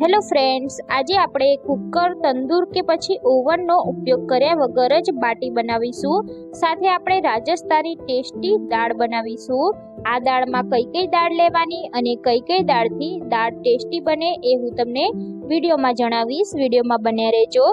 Hello friends, આજે આપણે cooker, tandoor કે પછી ઓવનનો ઉપયોગ કર્યા વગર જ બાટી બનાવીશું. સાથે આપણે રાજસ્થાની ટેસ્ટી દાળ બનાવીશું. આ દાળમાં કઈ કઈ દાળ લેવાની અને કઈ કઈ દાળથી દાળ ટેસ્ટી બને એ હું તમને વિડીયોમાં જણાવીશ. વિડીયોમાં બન્યા રહેજો.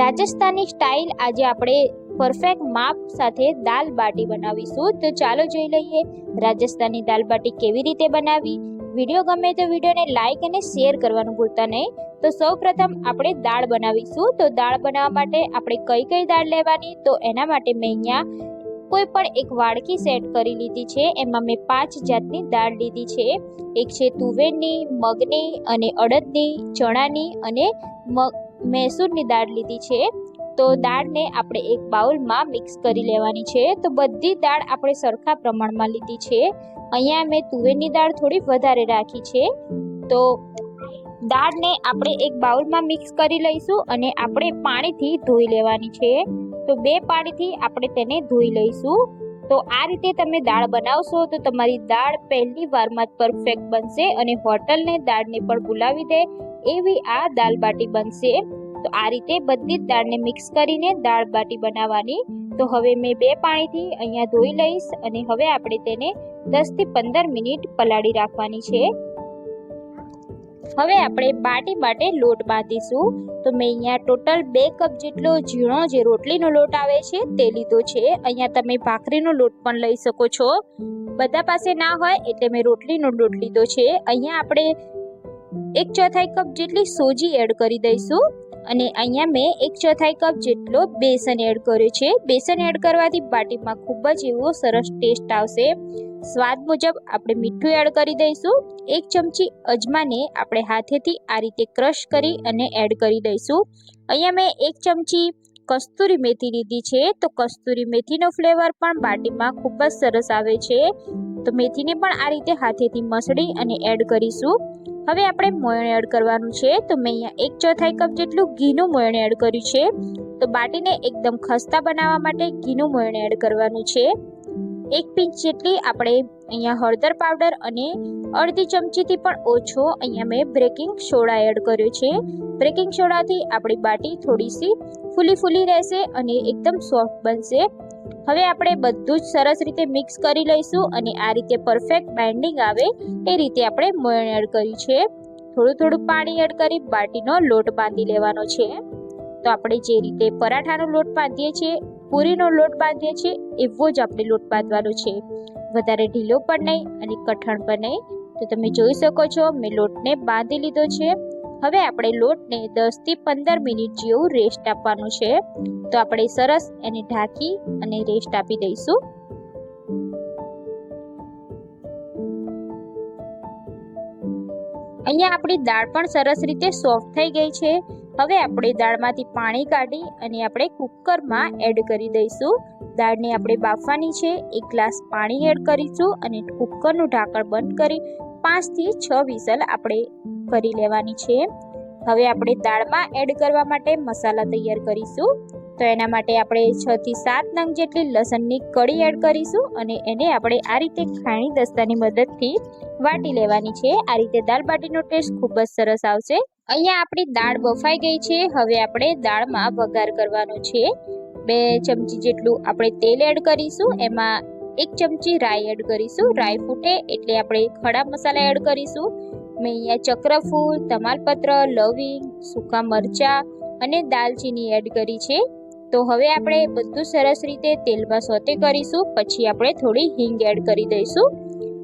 રાજસ્થાની સ્ટાઇલ આજે આપણે પરફેક્ટ માપ સાથે દાલ બાટી બનાવીશું. તો ચાલો જોઈ લઈએ રાજસ્થાની દાલ બાટી કેવી રીતે બનાવી. વીડિયો ગમે તો વિડીયોને લાઈક અને શેર કરવાનું ભૂલતા નહીં. તો સૌ પ્રથમ આપણે દાળ બનાવીશું. તો દાળ બનાવવા માટે આપણે કઈ કઈ દાળ લેવાની? તો એના માટે મેં અહીંયા કોઈ પણ એક વાડકી સેટ કરી લીધી છે. એમાં મેં પાંચ જાતની દાળ લીધી છે. એક છે તુવેરની, મગની અને અડદની, ચણાની અને મગ મૈસૂરની દાળ લીધી છે. તો દાળને આપણે એક બાઉલમાં મિક્સ કરી લેવાની છે. તો બધી દાળ આપણે સરખા પ્રમાણમાં લીધી છે. અહીંયા મેં તુવેરની દાળ થોડી વધારે રાખી છે. તો દાળને આપણે એક બાઉલમાં મિક્સ કરી લઈશું અને આપણે પાણીથી ધોઈ લેવાની છે. તો બે પાણીથી આપણે તેને ધોઈ લઈશું. તો આ રીતે તમે દાળ બનાવશો તો તમારી દાળ પહેલી વારમાં જ પરફેક્ટ બનશે અને હોટલને દાળને પણ બોલાવી દે એવી આ દાલ બાટી બનશે. તો આ રીતે બધી જ દાળને મિક્સ કરીને દાળ બાટી બનાવવાની. તો હવે મેં બે પાણીથી અહીંયા ધોઈ લઈશ અને હવે આપણે તેને દસથી પંદર મિનિટ પલાળી રાખવાની છે. હવે આપણે બાટી માટે લોટ બાંધીશું. તો મેં અહીંયા ટોટલ બે કપ જેટલો ઝીણો જે રોટલીનો લોટ આવે છે તે લીધો છે. અહીંયા તમે ભાખરીનો લોટ પણ લઈ શકો છો. બધા પાસે ના હોય એટલે મેં રોટલીનો લોટ લીધો છે. અહીંયા આપણે એક ચોથાઈ કપ જેટલી સોજી એડ કરી દઈશું અને અહીંયા મેં એક ચોથાઈ કપ જેટલો બેસન એડ કર્યો છે. બેસન એડ કરવાથી બાટીમાં ખૂબ જ એવો સરસ ટેસ્ટ આવશે. સ્વાદ મુજબ આપણે મીઠું એડ કરી દઈશું. એક ચમચી અજમાને આપણે હાથેથી આ રીતે ક્રશ કરી અને એડ કરી દઈશું. અહીંયા મેં એક ચમચી કસ્તુરી મેથી લીધી છે. તો કસ્તુરી મેથીનો ફ્લેવર પણ બાટીમાં ખૂબ જ સરસ આવે છે. તો મેથીને પણ આ રીતે હાથેથી મસળી અને એડ કરીશું. હવે આપણે મોયણ એડ કરવાનું છે. તો મેં અહીંયા એક ચોથાઈ કપ જેટલું ઘીનું મોયણ એડ કર્યું છે. તો બાટીને એકદમ ખસ્તા બનાવવા માટે ઘીનું મોયણ એડ કરવાનું છે. એક પિંચ જેટલી આપણે અહીંયા હળદર પાવડર અને અડધી ચમચીથી પણ ઓછો અહીંયા મેં બ્રેકિંગ સોડા એડ કર્યો છે. બ્રેકિંગ સોડાથી આપણી બાટી થોડીસી ફૂલી ફૂલી રહેશે અને એકદમ સોફ્ટ બનશે. હવે આપણે બધું જ સરસ રીતે મિક્સ કરી લઈશું અને આ રીતે પરફેક્ટ બાઇન્ડિંગ આવે એ રીતે આપણે મોયણ એડ કર્યું છે. થોડું થોડું પાણી એડ કરી બાટીનો લોટ બાંધી લેવાનો છે. તો આપણે જે રીતે પરાઠાનો લોટ બાંધીએ છીએ, પૂરીનો લોટ બાંધીએ છીએ, એવો જ આપણે લોટ બાંધવાનો છે. વધારે ઢીલો પણ નહીં અને કઠણ પણ નહીં. તો તમે જોઈ શકો છો, મેં લોટને બાંધી લીધો છે. હવે આપણે લોટને દસથી પંદર મિનિટ જેવું રેસ્ટ આપવાનું છે. તો આપણે સરસ એને ઢાંકી અને રેસ્ટ આપી દઈશું. અહીંયા આપણી દાળ પણ સરસ રીતે સોફ્ટ થઈ ગઈ છે. હવે આપણે દાળમાંથી પાણી કાઢી અને આપણે કુકરમાં એડ કરી દઈશું. દાળને આપણે બાફવાની છે. એક ગ્લાસ પાણી એડ કરીશું અને કુકરનું ઢાંકણ બંધ કરી પાંચથી છ વિસલ આપણે કરી લેવાની છે. હવે આપણે દાળમાં એડ કરવા માટે મસાલા તૈયાર કરીશું. તો એના માટે આપણે છ થી સાત નંગ જેટલી લસણની કળી એડ કરીશું અને એને આપણે આ રીતે ખાણી દસ્તાની મદદથી વાટી લેવાની છે. આ રીતે દાળ બાટીનો ટેસ્ટ ખૂબ જ સરસ આવશે. અહીંયા આપણી દાળ બફાઈ ગઈ છે. હવે આપણે દાળમાં વઘાર કરવાનો છે. બે ચમચી જેટલું આપણે તેલ એડ કરીશું. એમાં એક ચમચી રાઈ એડ કરીશું. રાઈ ફૂટે એટલે આપણે ખડા મસાલા એડ કરીશું. મેં અહીંયા ચક્રફૂલ, તમાલપત્ર, લવિંગ, સૂકા મરચાં અને દાલચીની એડ કરી છે. તો હવે આપણે બધું સરસ રીતે તેલમાં સોતે કરીશું. પછી આપણે થોડી હિંગ એડ કરી દઈશું.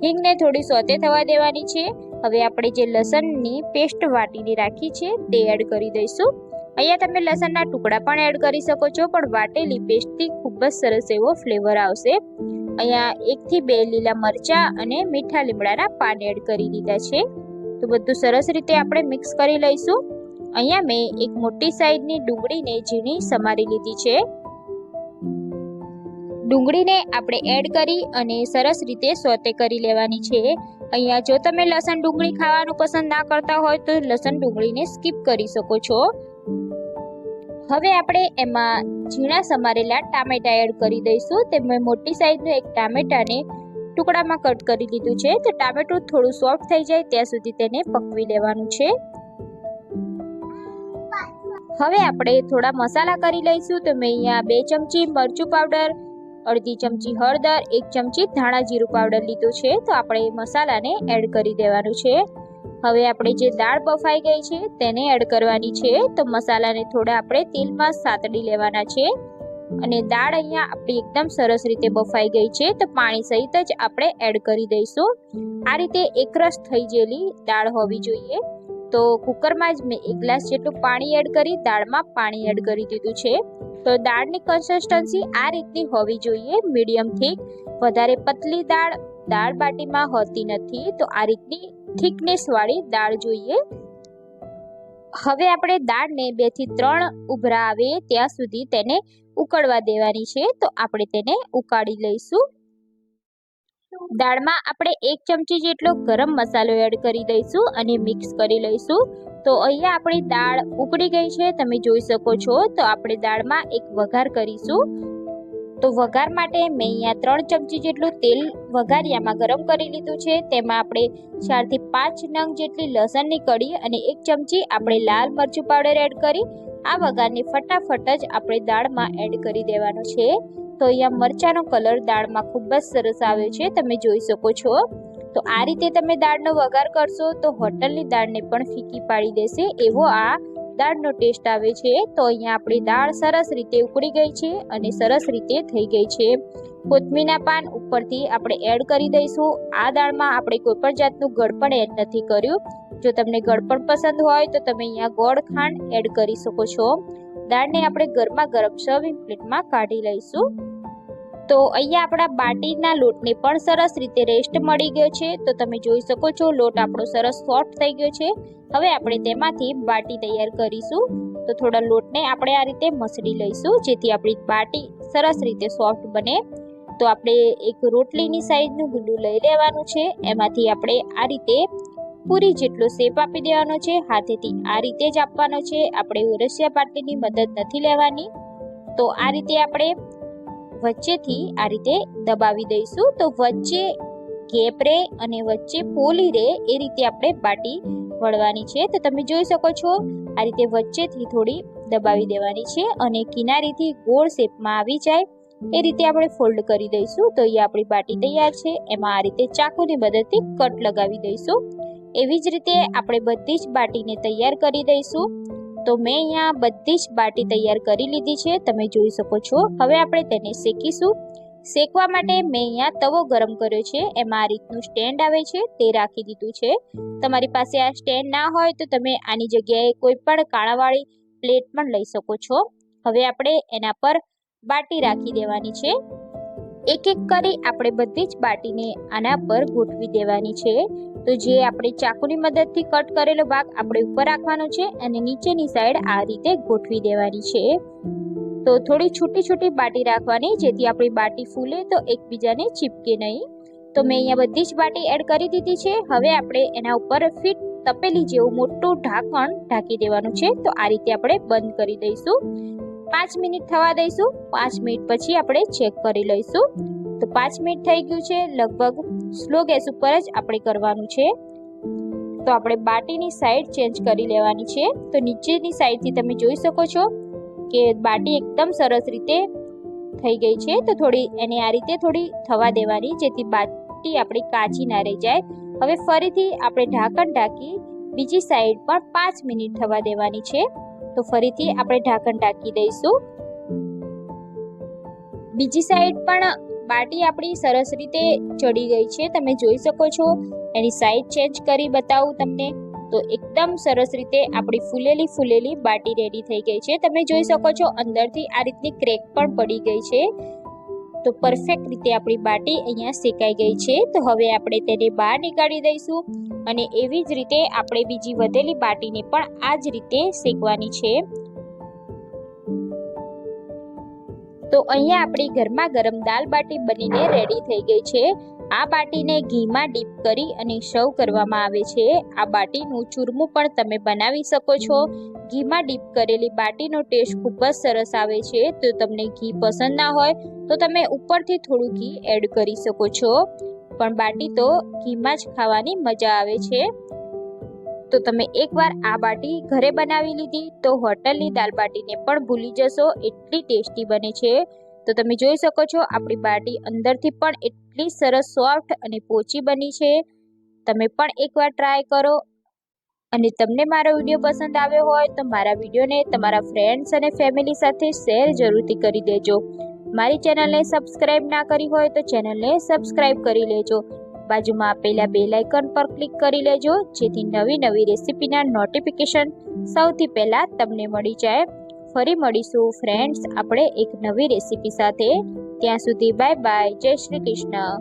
હિંગને થોડી સોતે થવા દેવાની છે. હવે આપણે જે લસણની પેસ્ટ વાટીને રાખી છે તે એડ કરી દઈશું. અહીંયા તમે લસણના ટુકડા પણ એડ કરી શકો છો, પણ વાટેલી પેસ્ટથી ખૂબ જ સરસ એવો ફ્લેવર આવશે. અહીંયા એકથી બે લીલા મરચાં અને મીઠા લીમડાના પાન એડ કરી દીધા છે. તો બધું સરસ રીતે આપણે મિક્સ કરી લઈશું. અહીંયા મેં એક મોટી સાઈઝની ડુંગળીને ઝીણી સમારી લીધી છે. ડુંગળીને આપણે એડ કરી અને સરસ રીતે સોતે કરી લેવાની છે. અહીંયા જો તમે લસણ ડુંગળી ખાવાનું પસંદ ના કરતા હોય તો લસણ ડુંગળીને સ્કીપ કરી શકો છો. હવે આપણે એમાં ઝીણા સમારેલા ટામેટા એડ કરી દઈશું. તેમાં મોટી સાઈઝનું એક ટામેટાને ટુકડામાં કટ કરી લીધું છે. તો ટામેટું થોડું સોફ્ટ થઈ જાય ત્યાં સુધી તેને પકવી લેવાનું છે. હવે આપણે થોડા મસાલા કરી લઈશું. તો મેં અહીંયા બે ચમચી મરચું પાવડર, અડધી ચમચી હળદર, એક ચમચી ધાણા જીરું પાવડર લીધું છે. તો આપણે મસાલાને એડ કરી દેવાનું છે. હવે આપણે જે દાળ બફાઈ ગઈ છે, તેને એડ કરવાની છે. તો મસાલાને થોડા આપણે તેલમાં સાતડી લેવાના છે. અને દાળ અહીંયા આપણી એકદમ સરસ રીતે બફાઈ ગઈ છે, તો પાણી સહિત જ આપણે એડ કરી દઈશું. આ રીતે એકરસ થઈ ગયેલી દાળ હોવી જોઈએ. તો કુકરમાં જ મેં એક ગ્લાસ જેટલું પાણી એડ કરી, દાળમાં પાણી એડ કરી દીધું છે. તો દાળની કન્સિસ્ટન્સી આ રીતની હોવી જોઈએ મીડિયમ થીક વધારે પતલી દાળ દાળ બાટીમાં હોતી નથી. તો આ રીતની થિકનેસ વાળી દાળ જોઈએ. હવે આપણે દાળને બેથી ત્રણ ઉભરા આવે ત્યાં સુધી તેને ઉકળવા દેવાની છે, તો આપણે તેને ઉકાળી લઈશું. દાળમાં આપણે એક ચમચી જેટલો ગરમ મસાલો એડ કરી દઈશું અને મિક્સ કરી લઈશું. તો અહીંયા આપણી દાળ ઉકળી ગઈ છે, તમે જોઈ શકો છો. તો આપણે દાળમાં એક વઘાર કરીશું. તો વઘાર માટે મેં અહીંયા ત્રણ ચમચી જેટલું તેલ વઘારિયામાં ગરમ કરી લીધું છે. તેમાં આપણે ચારથી પાંચ નંગ જેટલી લસણની કડી અને એક ચમચી આપણે લાલ મરચું પાવડર એડ કરી. આ વઘારને ફટાફટ જ આપણે દાળમાં એડ કરી દેવાનો છે. તો અહીંયા મરચાંનો કલર દાળમાં ખૂબ જ સરસ આવ્યો છે. તમે જોઈ શકો છો. તો આ રીતે તમે દાળનો વઘાર કરશો તો હોટલની દાળને પણ ફીકી પાડી દેશે. એવો આ દાળનો ટેસ્ટ આવે છે, તો અહીંયા આપણી દાળ સરસ રીતે ઉકળી ગઈ છે અને સરસ રીતે થઈ ગઈ છે. કોથમીના પાન ઉપરથી આપણે એડ કરી દઈશું. આ દાળમાં આપણે કોઈ પણ જાતનું ગળપણ એડ નથી કર્યું. જો તમને ગળપણ પસંદ હોય તો તમે અહીંયા ગોળ ખાંડ એડ કરી શકો છો. દાળને આપણે ગરમા ગરમ સર્વિંગ પ્લેટમાં કાઢી લઈશું. તો અહીંયા આપણા બાટીના લોટને પણ સરસ રીતે રેસ્ટ મળી ગયો છે. તો તમે જોઈ શકો છો, લોટ આપણો સરસ સોફ્ટ થઈ ગયો છે. હવે આપણે તેમાંથી બાટી તૈયાર કરીશું. તો થોડા લોટને આપણે આ રીતે મસળી લઈશું, જેથી આપણી બાટી સરસ રીતે સોફ્ટ બને. તો આપણે એક રોટલીની સાઈઝનું ગુલ્લું લઈ લેવાનું છે. એમાંથી આપણે આ રીતે પૂરી જેટલો શેપ આપી દેવાનો છે. હાથેથી આ રીતે જ આપવાનો છે. આપણે ઓરસિયા પાટલીની મદદ નથી લેવાની. તો આ રીતે આપણે વચ્ચેથી આ રીતે દબાવી દઈશું. તો વચ્ચે ગેપ રે અને વચ્ચે પોલી રે એ રીતે આપણે બાટી વળવાની છે. તો તમે જોઈ શકો છો, આ રીતે વચ્ચેથી થોડી દબાવી દેવાની છે અને કિનારીથી ગોળ શેપમાં આવી જાય. એ રીતે આપણે ફોલ્ડ કરી દઈશું. તો અહીંયા આપણી બાટી તૈયાર છે. એમાં આ રીતે ચાકુની મદદથી કટ લગાવી દઈશું. એવી જ રીતે આપણે બધી જ બાટીને તૈયાર કરી દઈશું. તો મેં અહીંયા બધી જ બાટી તૈયાર કરી લીધી છે, તમે જોઈ શકો છો. હવે આપણે તેને શેકીશું. શેકવા માટે મેં અહીંયા તવો ગરમ કર્યો છે, એમાં આ રીતનું સ્ટેન્ડ આવે છે, તે રાખી દીધું છે. તમારી પાસે આ સ્ટેન્ડ ના હોય તો તમે આની જગ્યાએ કોઈ પણ કાણાવાળી પ્લેટ પણ લઈ શકો છો. હવે આપણે એના પર બાટી રાખી દેવાની છે. એક એક કરી આપણે બધી જ બાટીને આના પર ગોઠવી દેવાની છે. તો જે આપણે ચાકુની મદદથી કટ કરેલો ભાગ આપણે ઉપર રાખવાનો છે અને નીચેની સાઈડ આ રીતે ગોઠવી દેવાની છે. તો થોડી છૂટી છૂટી બાટી રાખવાની, જેથી આપણી બાટી ફૂલે તો એકબીજાને ચીપકે નહીં. તો મેં અહીંયા બધી જ બાટી એડ કરી દીધી છે. હવે આપણે એના ઉપર ફિટ તપેલી જેવું મોટું ઢાંકણ ઢાંકી દેવાનું છે. તો આ રીતે આપણે બંધ કરી દઈશું. પાંચ મિનિટ થવા દઈશું. પાંચ મિનિટ પછી આપણે ચેક કરી લઈશું. તો પાંચ મિનિટ થઈ ગયું છે. લગભગ સ્લો ગેસ ઉપર જ આપણે કરવાનું છે. તો આપણે બાટીની સાઈડ ચેન્જ કરી લેવાની છે. તો નીચેની સાઈડથી તમે જોઈ શકો છો કે બાટી એકદમ સરસ રીતે થઈ ગઈ છે. તો થોડી એને આ રીતે થોડી થવા દેવાની, જેથી બાટી આપણી કાચી ના રહી જાય. હવે ફરીથી આપણે ઢાંકણ ઢાંકી બીજી સાઈડ પણ પાંચ મિનિટ થવા દેવાની છે. તો ફરીથી આપણે ઢાંકણ ઢાંકી દઈશું. બીજી સાઈડ પણ બાટી આપણી સરસ રીતે ચડી ગઈ છે, તમે જોઈ શકો છો. એની સાઈડ ચેન્જ કરી બતાવું તમને. તો એકદમ સરસ રીતે આપણી ફૂલેલી ફૂલેલી બાટી રેડી થઈ ગઈ છે. તમે જોઈ શકો છો, અંદરથી આ રીતની ક્રેક પણ પડી ગઈ છે. તો પરફેક્ટ રીતે આપણી બાટી અહીંયા શેકાઈ ગઈ છે. તો હવે આપણે તેને બહાર નીકાળી દઈશું અને એવી જ રીતે આપણે બીજી વધેલી બાટીને પણ આ જ રીતે શેકવાની છે. તો અહીંયા આપણી ગરમા ગરમ દાલ બાટી બનીને રેડી થઈ ગઈ છે. આ બાટીને ઘીમાં ડીપ કરી અને સર્વ કરવામાં આવે છે. આ બાટીનું ચૂરમું પણ તમે બનાવી શકો છો. ઘીમાં ડીપ કરેલી બાટીનો ટેસ્ટ ખૂબ જ સરસ આવે છે. તો તમને ઘી પસંદ ના હોય, તો તમે ઉપરથી થોડું ઘી એડ કરી શકો છો. પણ બાટી તો ઘીમાં જ ખાવાની મજા આવે છે. તો તમે એકવાર આ બાટી ઘરે બનાવી લીધી તો હોટલની દાલ બાટીને પણ ભૂલી જશો, એટલી ટેસ્ટી બને છે. તો તમે જોઈ શકો છો, આપણી બાટી અંદરથી પણ એટલી સરસ સોફ્ટ અને પોચી બની છે. તમે પણ એકવાર ટ્રાય કરો. અને તમને મારો વીડિયો પસંદ આવ્યો હોય તો મારા વિડીયોને તમારા ફ્રેન્ડ્સ અને ફેમિલી સાથે શેર જરૂરથી કરી દેજો. મારી ચેનલને સબસ્ક્રાઈબ ના કરી હોય તો ચેનલને સબસ્ક્રાઈબ કરી લેજો. બાજુમાં આપેલા બે આઇકન પર ક્લિક કરી લેજો, જેથી નવી નવી રેસિપીના નોટિફિકેશન સૌથી પહેલાં તમને મળી જાય. ફરી મળીશું ફ્રેન્ડ્સ આપણે એક નવી રેસિપી સાથે. ત્યાં સુધી બાય બાય જય શ્રી કૃષ્ણ.